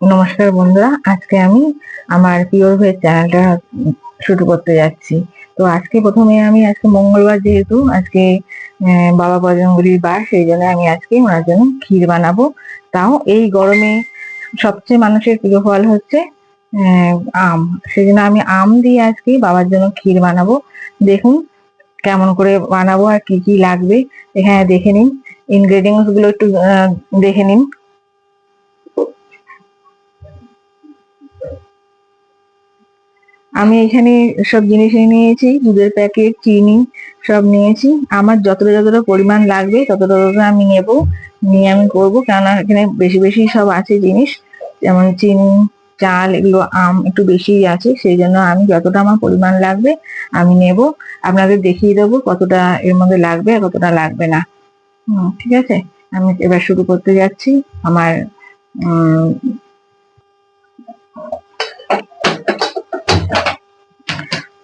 নমস্কার বন্ধুরা, আজকে আমি আমার পিওর ভেজ চ্যানেলটা শুরু করতে যাচ্ছি। তো আজকে প্রথমে আমি আজকে মঙ্গলবার যেহেতু, আজকে বাবা বজরঙ্গলির বার, সেই জন্য আমি আজকে ওনার জন্য ক্ষীর বানাবো। তাও এই গরমে সবচেয়ে মানুষের প্রিয় ফল হচ্ছে আম। সেই জন্য আমি আম দিয়ে আজকে বাবার জন্য ক্ষীর বানাবো। দেখুন কেমন করে বানাবো আর কি কি লাগবে। এখানে দেখে নিন। ইনগ্রেডিয়েন্টসগুলো একটু দেখে নিন। আমি এখানে সব জিনিস নিয়েছি, দুধের প্যাকেট, চিনি সব নিয়েছি। আমার যতটা যতটা পরিমাণ লাগবে ততটা ততটা আমি নেব, নিয়ে আমি করব। কেননা এখানে বেশি বেশি সব আছে জিনিস, যেমন চিনি, চাল, এগুলো আম একটু বেশিই আছে, সেই জন্য আমি যতটা আমার পরিমাণ লাগবে আমি নেব। আপনাদের দেখিয়ে দেবো কতটা এর মধ্যে লাগবে আর কতটা লাগবে না। ঠিক আছে? আমি এবার শুরু করতে যাচ্ছি। আমার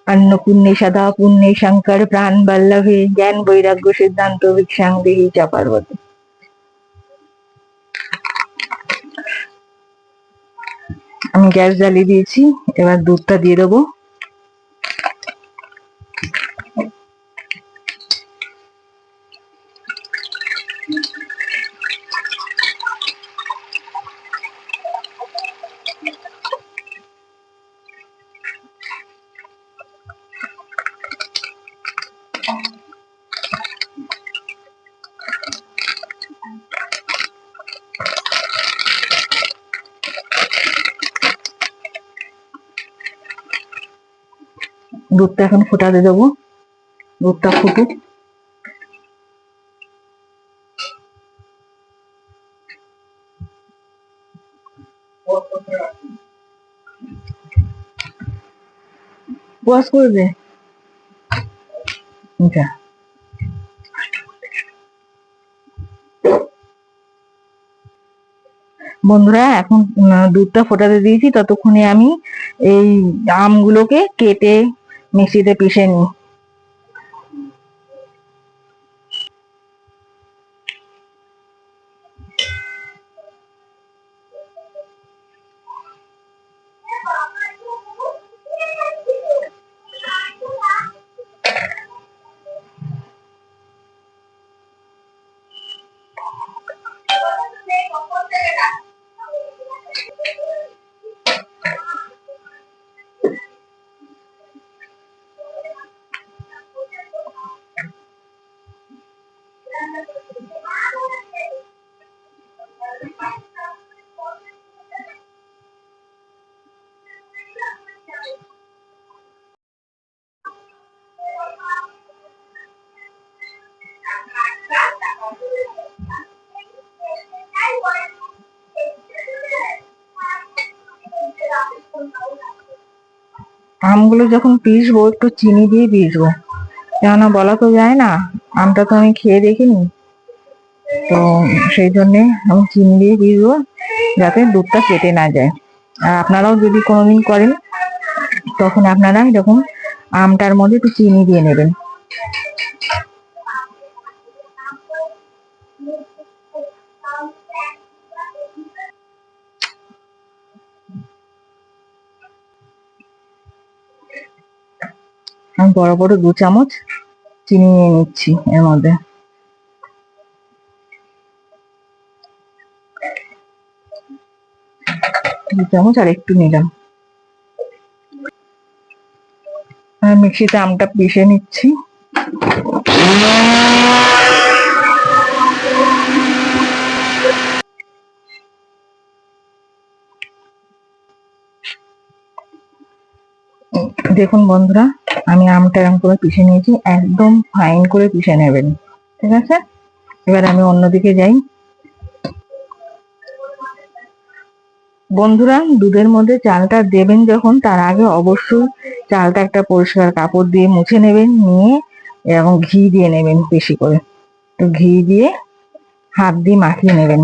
অন্নপূর্ণে সদা পুণ্যে শঙ্কর প্রাণ বল্লভে জ্ঞান বৈরাগ্য সিদ্ধান্ত ভিক্ষাং দেহি চা পার্বত আমি গ্যাস জ্বালিয়ে দিয়েছি, এবার দুধটা দিয়ে দেবো। দুধটা এখন ফোটাতে দেবো। দুধটা ফুটুক। বন্ধুরা, এখন দুধটা ফোটাতে দিয়েছি। ততক্ষণে আমি এই আমগুলোকে কেটে মিক্সিতে পিষে নিই আমগুলো যখন পিসবো একটু চিনি দিয়ে পিসবো কেননা বলা তো যায় না, আমটা তো আমি খেয়ে দেখিনি। তো সেই জন্যে আমি চিনি দিয়ে পিসবো যাতে দুধটা কেটে না যায়। আর আপনারাও যদি কোনোদিন করেন, তখন আপনারা এরকম আমটার মধ্যে একটু চিনি দিয়ে নেবেন। আমি বড় বড় দু চামচ চিনি নিয়ে নিচ্ছি এর মধ্যে। দু চামচ আর একটু নিলাম। মিক্সিতে আমটা পিষে নিচ্ছি। দেখুন বন্ধুরা আমি আমটা এরকম করে পিষে নিয়েছি, একদম ফাইন করে পিষে নেবেন, ঠিক আছে? এবার আমি অন্যদিকে যাই। বন্ধুরা, দুধের মধ্যে চালটা দেবেন যখন, তার আগে অবশ্যই চালটা একটা পরিষ্কার কাপড় দিয়ে মুছে নেবেন, নিয়ে এবং ঘি দিয়ে নেবেন বেশি করে। তো ঘি দিয়ে হাত দিয়ে মাখিয়ে নেবেন।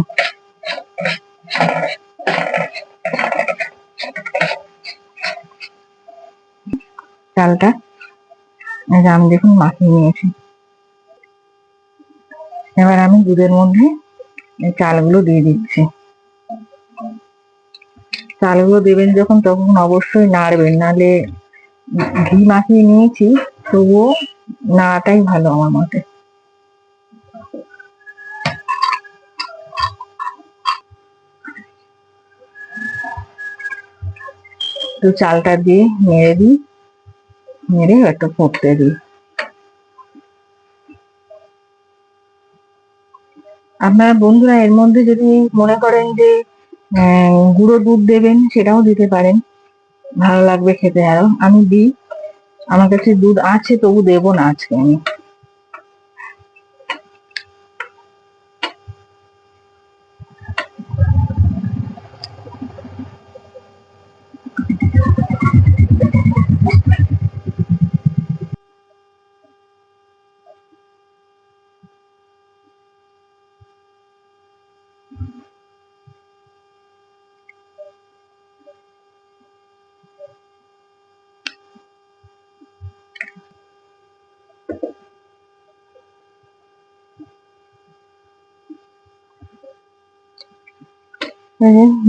চালটা আমি দেখুন মাখিয়ে নিয়েছি। এবার আমি দুধের মধ্যে চালগুলো দিয়ে দিচ্ছি। চালগুলো দেবেন যখন তখন অবশ্যই নাড়বেন নালে ঘি মাখিয়ে নিয়েছি, তবুও নাটাই ভালো আমার মতে। তো চালটা দিয়ে নেড়ে দিই। নেড়ে বন্ধুরা, এর মধ্যে যদি মনে করেন যে গুঁড়ো দুধ দেবেন, সেটাও দিতে পারেন। ভালো লাগবে খেতে আরও। আমি দিই। আমার কাছে দুধ আছে, তবু দেবো না আজকে আমি।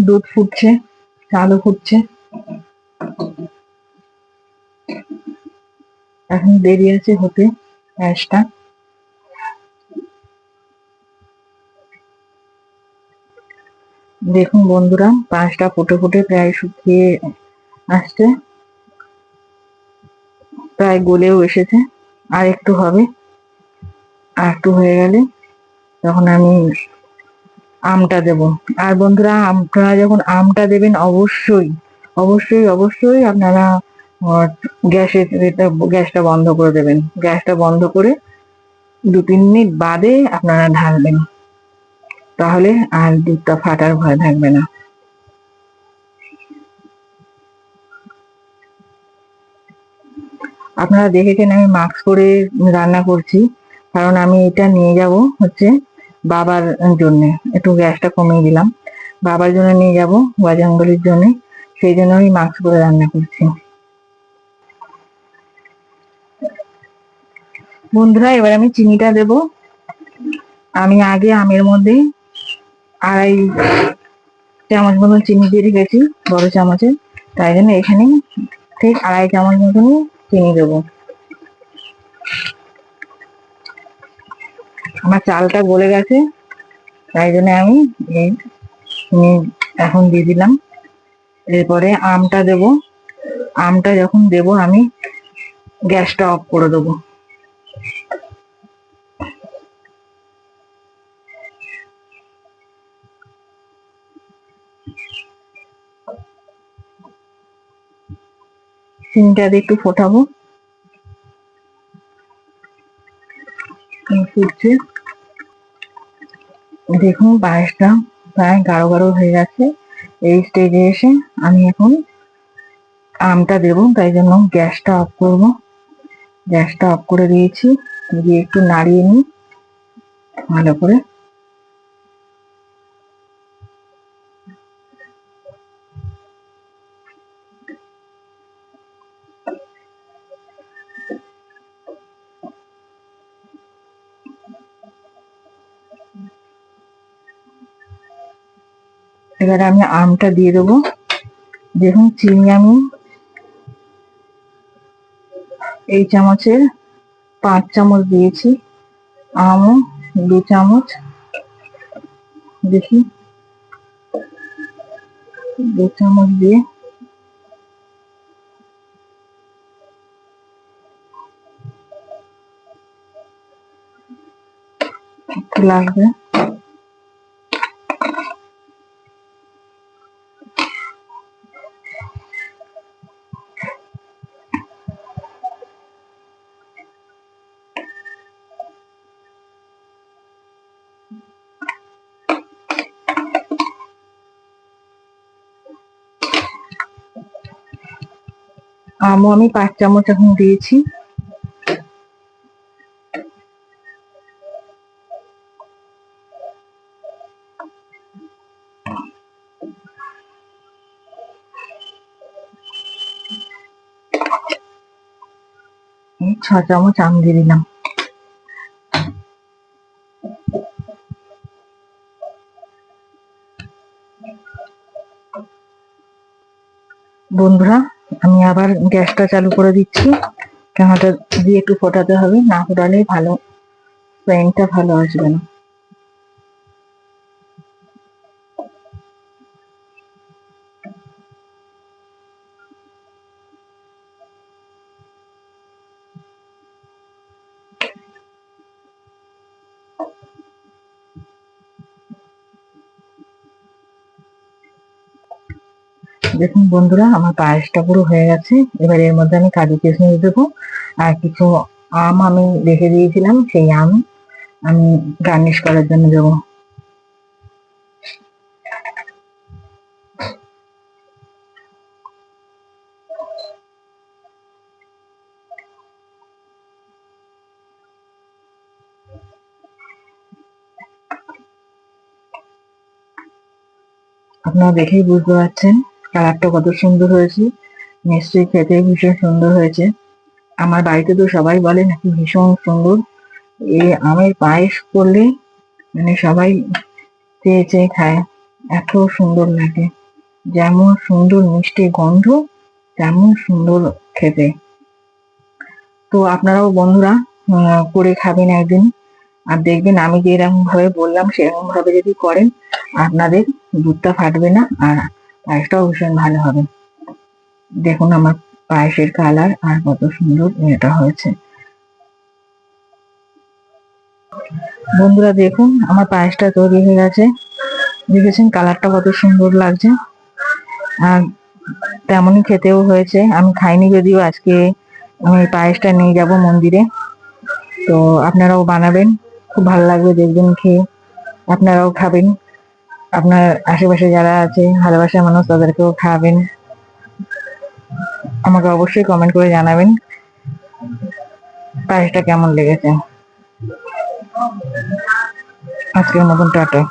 দুধ ফুটছে চালও ফুটছে। এখন দেরি আছে হতে পায়েসটা দেখুন বন্ধুরা পায়েসটা ফুটে ফুটে প্রায় শুকিয়ে আসছে। প্রায় গলেও এসেছে, আর একটু হবে, আর একটু হয়ে গেলে তখন আমি আমটা দেব। আর বন্ধুরা, আপনারা যখন আমটা দেবেন, অবশ্যই অবশ্যই অবশ্যই আপনারা গ্যাসের গ্যাসটা বন্ধ করে দেবেন। গ্যাসটা বন্ধ করে দু, তিন মিনিট বাদে আপনারা ঢালবেন। তাহলে আর দুধটা ফাটার ভয় থাকবে না। আপনারা দেখেছেন আমি মাস্ক পরে রান্না করছি। কারণ আমি এটা নিয়ে যাব হচ্ছে বাবার জন্য, একটু গ্যাসটা কমিয়ে দিলাম। বাবার জন্য নিয়ে যাব বাজাঙ্গলির জন্য। সেই জন্য আমি পরে রান্না করছি। বন্ধুরা, এবার আমি চিনিটা দেব। আমি আগে আমের মধ্যে আড়াই চামচ মতন চিনি দিয়ে রেখেছি, বড় চামচে তাই জন্য এখানে ঠিক আড়াই চামচ মতন চিনি দেবো। আমার চালটা গলে গেছে, তাই জন্য আমি এই এখন দিয়ে দিলাম। এরপরে আমটা দেব। আমটা যখন দেব, আমি গ্যাসটা অফ করে দেবো। সিমটা দিয়ে একটু ফোটাবো। ফুটছে। দেখুন পায়েসটা প্রায় গাঢ় গাঢ় হয়ে গেছে। এই স্টেজে এসে আমি এখন আমটা দেব, তাই জন্য গ্যাসটা অফ করব। গ্যাসটা অফ করে দিয়েছি। দিয়ে একটু নাড়িয়ে নিই, ভালো করে। এবারে আমি আমটা দিয়ে দেবো। দেখুন, চিনি আমি এই চামচের পাঁচ চামচ দিয়েছি। আমও দু চামচ। দেখি। দু চামচ দিয়ে লাগবে। আমও আমি পাঁচ চামচ এখন দিয়েছি। ছ চামচ আম দিয়ে দিলাম। বন্ধুরা, আমি আবার গ্যাসটা চালু করে দিচ্ছি। কেন দিয়ে একটু ফোটাতে হবে, না ফোটালে ভালো পেন্টটা ভালো আসবে না। দেখুন বন্ধুরা, আমার পায়েসটা পুরো হয়ে গেছে। এবার এর মধ্যে আমি কাজু কিশমিশ দেবো। আর কিছু আম আমি রেখে দিয়েছিলাম, সেই আম আমি গার্নিশ করার জন্য দেবো। আপনারা দেখেই বুঝতে পারছেন। কালারটা কত সুন্দর হয়েছে। নিশ্চয়ই খেতে ভীষণ সুন্দর হয়েছে। আমার বাড়িতে তো সবাই বলে নাকি ভীষণ সুন্দর। এই আমের পায়েস করলে মানে সবাই চেয়ে চেয়ে খায়। এত সুন্দর লাগে। যেমন সুন্দর মিষ্টি গন্ধ, তেমন সুন্দর খেতে। তো আপনারাও বন্ধুরা করে খাবেন একদিন। আর দেখবেন আমি যেরকম ভাবে বললাম সেরকম ভাবে যদি করেন, আপনাদের দুধটা ফাটবে না। আর পায়েসটাও ভীষণ ভালো হবে। দেখুন আমার পায়েসের কালার আর কত সুন্দর এটা হয়েছে। বন্ধুরা দেখুন, আমার পায়েসটা তৈরি হয়ে গেছে। দেখেছেন কালারটা কত সুন্দর লাগছে। আর তেমনই খেতেও হয়েছে। আমি খাইনি যদিও, আজকে আমি পায়েসটা নিয়ে যাব মন্দিরে। তো আপনারাও বানাবেন। খুব ভালো লাগবে দেখবেন খেয়ে। আপনারাও খাবেন। আপনার আশেপাশে যারা আছে, ভালোবাসার মানুষ, তাদেরকেও খাবেন আমাকে অবশ্যই কমেন্ট করে জানাবেন পায়েসটা কেমন লেগেছে। আজকের মতন টাটা।